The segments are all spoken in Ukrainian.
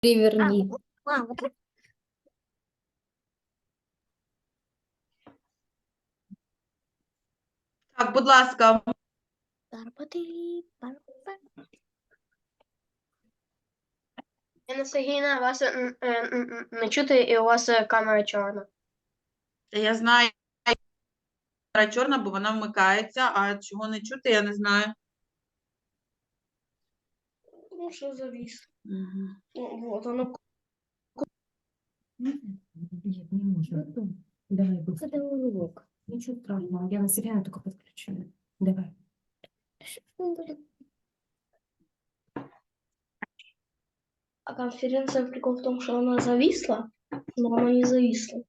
Переверни. А, вот так. Так, будь ласка. Інна Сергійна, вас е, е, не чути, і у вас е, камера чорна. я знаю, камера чорна, бо вона вмикається, а чого не чути, я не знаю. Ну, що завіс? Мгм. Вот, воно Нет, не можно. Давай, быстро. Это урок. Ничего страшного. Я на себя только подключаю. Давай. А конференція прикол в тому, що вона завісла, але вона не завісла.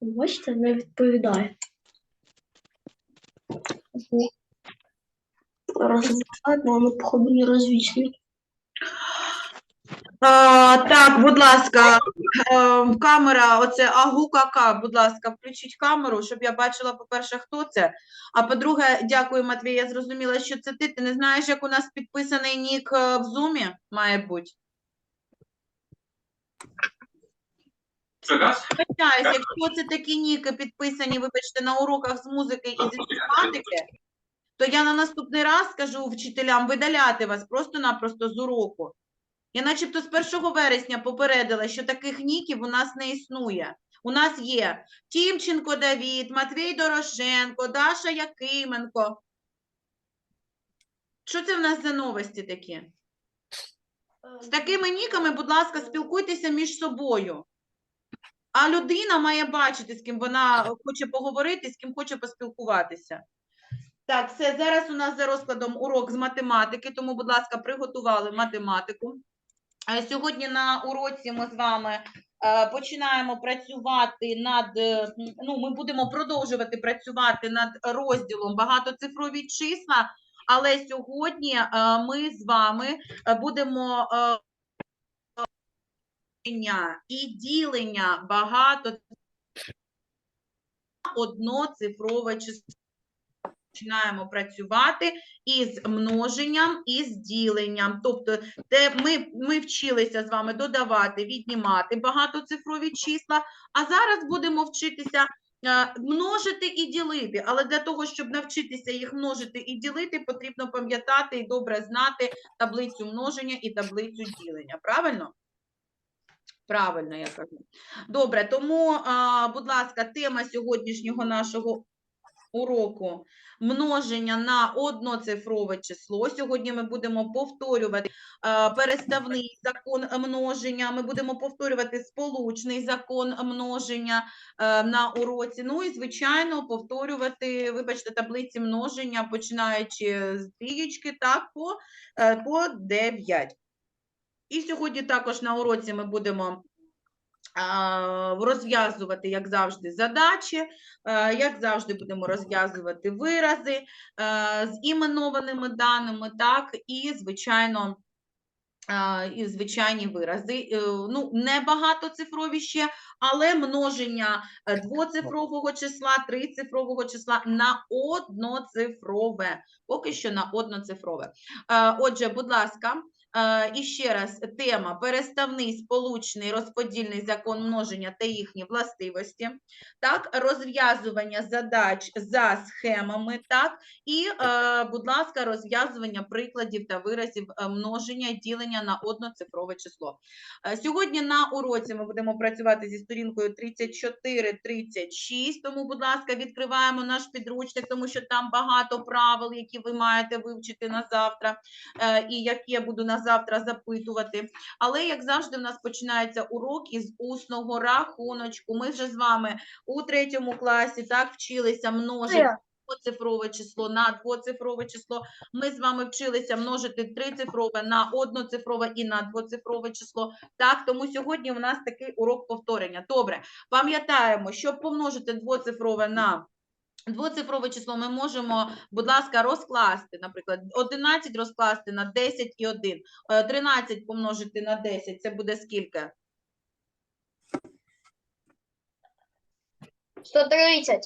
Бачите, не відповідає. Розвивають, але воно, походу, не розвічне. А, так, будь ласка, е, камера, оце агу-кака, будь ласка, включіть камеру, щоб я бачила, по-перше, хто це. А по-друге, дякую, Матвій, я зрозуміла, що це ти. Ти не знаєш, як у нас підписаний нік е, в Зумі, має бути? Вибачаюсь, якщо це такі ніки підписані, вибачте, на уроках з музики і з інформатики, то я на наступний раз скажу вчителям видаляти вас просто-напросто з уроку. Я начебто з 1 вересня попередила, що таких ніків у нас не існує. У нас є Тімченко Давід, Матвій Дорошенко, Даша Якименко. Що це в нас за новості такі? З такими ніками, будь ласка, спілкуйтеся між собою. А людина має бачити, з ким вона хоче поговорити, з ким хоче поспілкуватися. Так, все, зараз у нас за розкладом урок з математики, тому, будь ласка, приготували математику. Е, Сьогодні на уроці ми з вами е, починаємо працювати над, е, ну, ми будемо продовжувати працювати над розділом багатоцифрові числа, але сьогодні ми з вами будемо і ділення багато одноцифрове число. Починаємо працювати із множенням і з діленням. Тобто, де ми, ми вчилися з вами додавати, віднімати багатоцифрові числа, а зараз будемо вчитися е, множити і ділити. Але для того, щоб навчитися їх множити і ділити, потрібно пам'ятати і добре знати таблицю множення і таблицю ділення. Правильно? Правильно, я кажу. Добре, тому, будь ласка, тема сьогоднішнього нашого уроку множення на одноцифрове число. Сьогодні ми будемо повторювати переставний закон множення, ми будемо повторювати сполучний закон множення е, на уроці. Ну і, звичайно, повторювати, вибачте, таблиці множення, починаючи з трієчки, так, по, е, по 9. І сьогодні також на уроці ми будемо розв'язувати, як завжди, задачі, е, як завжди, будемо розв'язувати вирази е, з іменованими даними, так, і, звичайно, і звичайні вирази. Е, Ну, не багатоцифрові ще, але множення е, двоцифрового числа, трицифрового числа на одноцифрове. Поки що на одноцифрове. Е, Отже, будь ласка, е, і ще раз тема переставний сполучний розподільний закон множення та їхні властивості. Так, розв'язування задач за схемами, так, і, е, будь ласка, розв'язування прикладів та виразів е, множення ділення на одноцифрове число. Е, Сьогодні на уроці ми будемо працювати зі сторінкою 34-36, тому, будь ласка, відкриваємо наш підручник, тому що там багато правил, які ви маєте вивчити на завтра, е, і які я буду на завтра запитувати. Але, як завжди, в нас починається урок із усного рахуночку. Ми вже з вами у третьому класі так вчилися множити двоцифрове число на двоцифрове число. Ми з вами вчилися множити трицифрове на одноцифрове і на двоцифрове число. Так, тому сьогодні у нас такий урок повторення. Добре, пам'ятаємо, щоб помножити двоцифрове на Двоцифрове число ми можемо, будь ласка, розкласти, наприклад, 11 розкласти на 10 і 1. Е, 13 помножити на 10, це буде скільки? 130.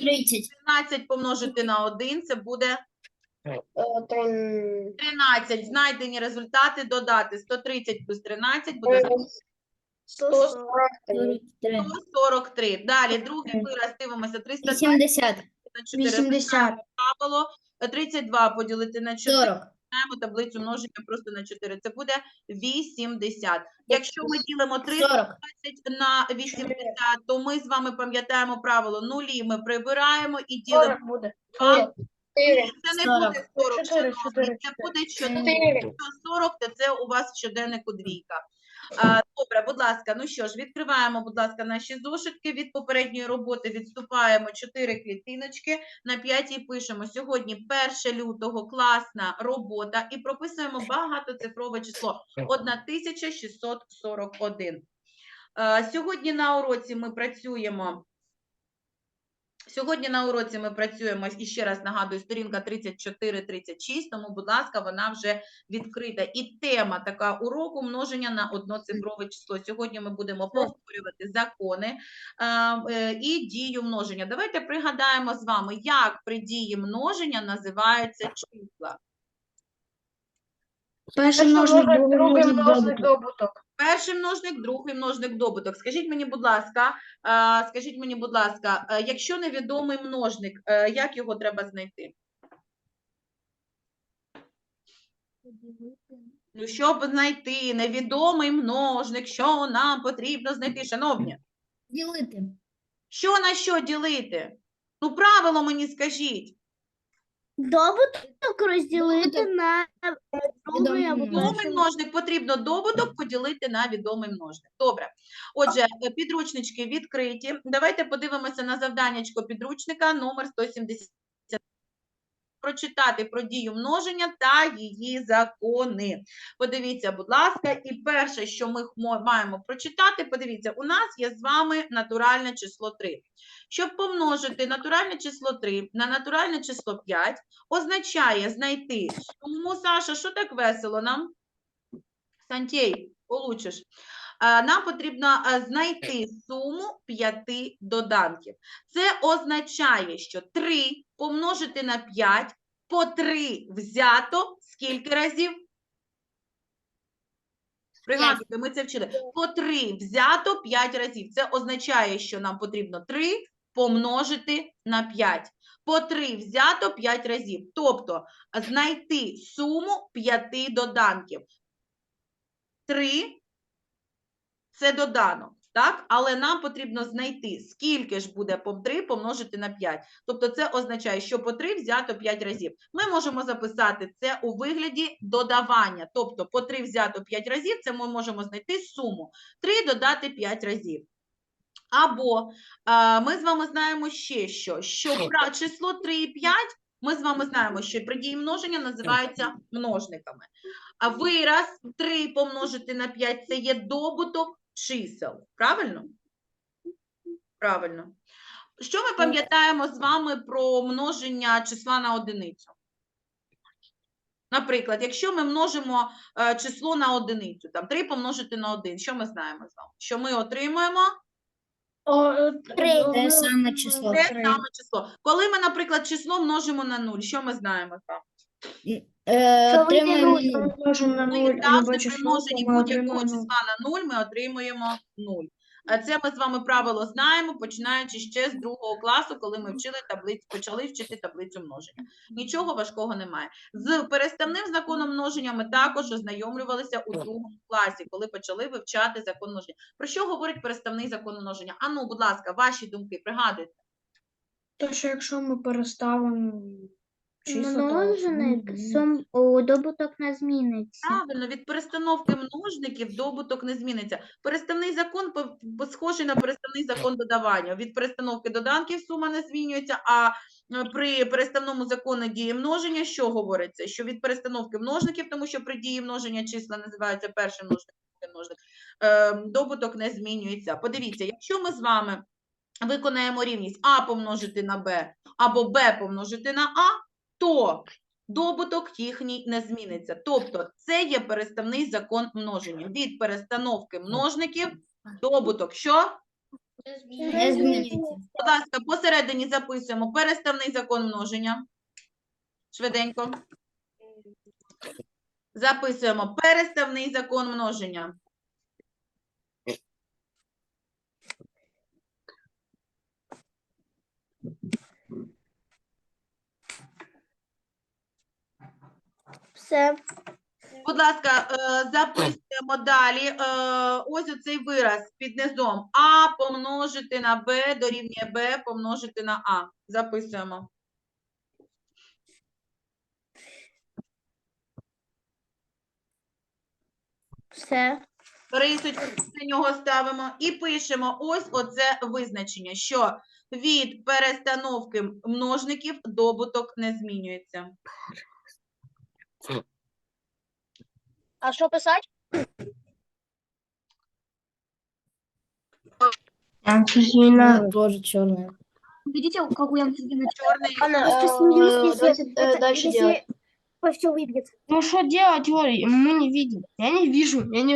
30. 13 помножити на 1, це буде Е, трин- 13. Знайдені результати додати. 130 плюс 13 буде е, 143. 143. Далі другий вираз дивимося. 320 80. на 4 80. правило. 32 поділити на 4. 40. Знаємо таблицю множення просто на 4. Це буде 80. Якщо ми ділимо 30 40. на 80, то ми з вами пам'ятаємо правило. Нулі ми прибираємо і ділимо. 40 буде. А, 4. Це не 40. буде 40, Чотири, шановні, чотири, це буде 4. 4. 40, то це у вас щоденнику двійка. Добре, будь ласка, ну що ж, відкриваємо, будь ласка, наші зошитки. Від попередньої роботи відступаємо 4 клітиночки. На п'ятій пишемо сьогодні 1 лютого, класна робота і прописуємо багатоцифрове число 1641. Е, Сьогодні на уроці ми працюємо. Сьогодні на уроці ми працюємо і ще раз нагадую, сторінка 34-36, тому, будь ласка, вона вже відкрита. І тема така уроку множення на одноцифрове число. Сьогодні ми будемо повторювати закони е, е, і дію множення. Давайте пригадаємо з вами, як при дії множення називаються числа. Перший множник, другий множник добуток. Перший множник, другий множник добуток. Скажіть мені, будь ласка, е, скажіть мені, будь ласка, е, якщо невідомий множник, е, як його треба знайти? Ну, щоб знайти невідомий множник, що нам потрібно знайти, шановні? Ділити. Що на що ділити? Ну, правило мені скажіть. Добуток розділити на другий або Відомий Відомий множник потрібно добуток поділити на відомий множник. Добре. Отже, е, підручнички відкриті. Давайте подивимося на завданнячко підручника номер 170. Прочитати про дію множення та її закони. Подивіться, будь ласка, і перше, що ми маємо прочитати, подивіться, у нас є з вами натуральне число 3. Щоб помножити натуральне число 3 на натуральне число 5, означає знайти суму. Саша, що так весело нам? Сантєй, получиш. Е, Нам потрібно е, знайти суму п'яти доданків. Це означає, що 3 помножити на 5, по 3 взято скільки разів? Пригадуйте, ми це вчили. По 3 взято 5 разів. Це означає, що нам потрібно 3 помножити на 5. По 3 взято 5 разів. Тобто знайти суму 5 доданків. 3 це доданок, так? Але нам потрібно знайти, скільки ж буде по 3 помножити на 5. Тобто це означає, що по 3 взято 5 разів. Ми можемо записати це у вигляді додавання. Тобто по 3 взято 5 разів, це ми можемо знайти суму. 3 додати 5 разів. Або ми з вами знаємо ще що, що число 3 і 5 ми з вами знаємо, що при дії множення називаються множниками. А вираз 3 помножити на 5 це є добуток чисел. Правильно? Правильно. Що ми пам'ятаємо з вами про множення числа на одиницю? Наприклад, якщо ми множимо е, число на одиницю, там 3 помножити на 1, що ми знаємо з вами? Що ми отримуємо Три. Те саме число. те саме число. Коли ми, наприклад, число множимо на нуль, що ми знаємо там? вами? Е, Отримаємо нуль. Ми 0, завжди при множенні будь-якого числа на нуль ми отримуємо 0. А Це ми з вами правило знаємо, починаючи ще з другого класу, коли ми вчили таблицю, почали вчити таблицю множення. Нічого важкого немає. З переставним законом множення ми також ознайомлювалися у другому класі, коли почали вивчати закон множення. Про що говорить переставний закон множення? Ану, будь ласка, ваші думки, пригадуйте. То, що якщо ми переставимо Множник сум у добуток не зміниться. Правильно, від перестановки множників добуток не зміниться. Переставний закон по- по- схожий на переставний закон додавання. Від перестановки доданків сума не змінюється, а е, при переставному закону дії множення що говориться? Що від перестановки множників, тому що при дії множення числа називаються перший множник, другий множник, е, добуток не змінюється. Подивіться, якщо ми з вами виконаємо рівність А помножити на Б або Б помножити на А, то добуток їхній не зміниться. Тобто це є переставний закон множення. Від перестановки множників добуток що? Не змінюється. Будь ласка, посередині записуємо переставний закон множення. Швиденько. Записуємо переставний закон множення. Все. Будь ласка, е, записуємо далі. Е, ось оцей вираз під низом. А помножити на Б дорівнює Б помножити на А. Записуємо. Все. Рисочку на нього ставимо і пишемо ось оце визначення, що від перестановки множників добуток не змінюється. А що писати? Тоже черная. Видите, как у Сергеевны Чорний Э, Дальше делать. Все выбьет. Ну что делать, Оля? Мы не видим. Я не вижу. Я не